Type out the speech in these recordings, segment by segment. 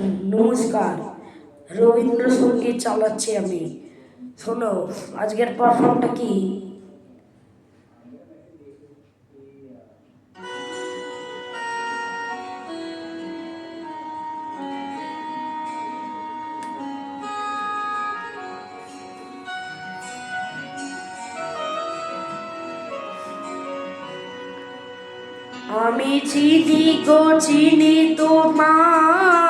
নমস্কার। রবীন্দ্রসঙ্গীত চালাচ্ছি আমি। শোনো আজকের পারফর্মটা কি? আমি চিনি গো চিনি তোমারে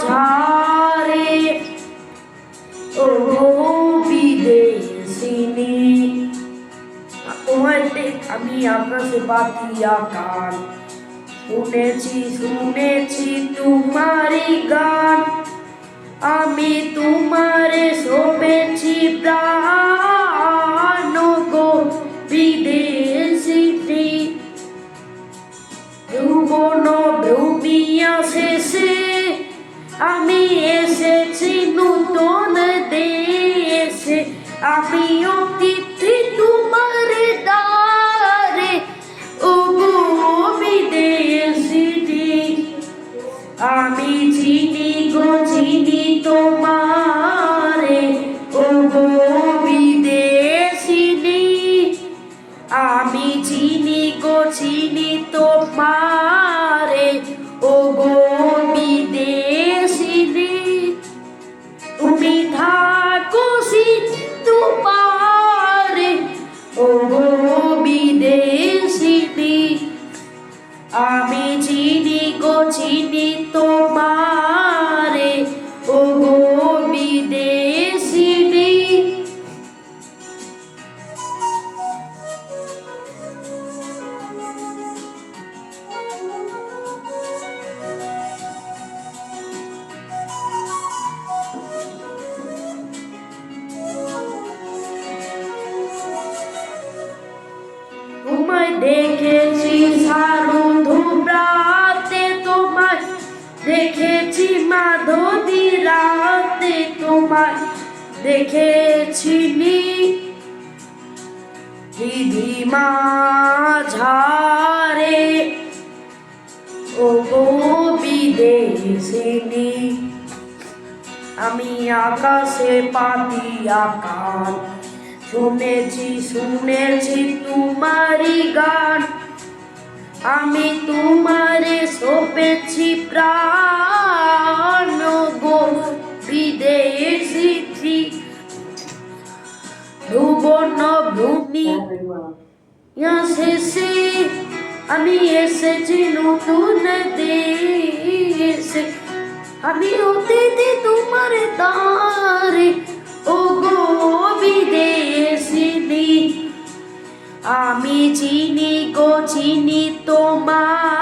ঝারে ও বিদেশিনী তোমায় দেখ- আমি আকাশে কান শুনেছি শুনেছি তোমারই গান। আমি তোমারে শোভেছি প্রাণ গো বিদেশিটি। ভুবন ভূমিয়া শেষে আমি এসেছি নূতন দেশে। আমি অতিথি তোমার দ্বারে ও গো বিদেশিনী আমি চিনি গো, চিনি তোমারে ও গো বিদেশিনী আমি চিনি গো, চিনি তোমারে চিনি তোমারে ও গো বিদেশিনী। তোমায় দেখেছি মাধবী রাতে তোমায় দেখেছি নি দিদিমা ঝারে ও আমি আকাশে পাতি আকাশ শুনেছি শুনেছি তোমারই গান। আমি তোমারে ভুবন ভূমি ইয়া শেষে আমি এসেছি নতুন দেশে। আমি অতিথি তোমার তারে ও গো বিদেশিনী। আমি চিনি গো, চিনি তোমারে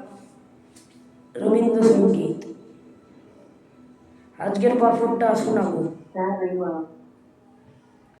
রবীন্দ্রসঙ্গীত আজকের পারফর্মটা শোনাবো Very well.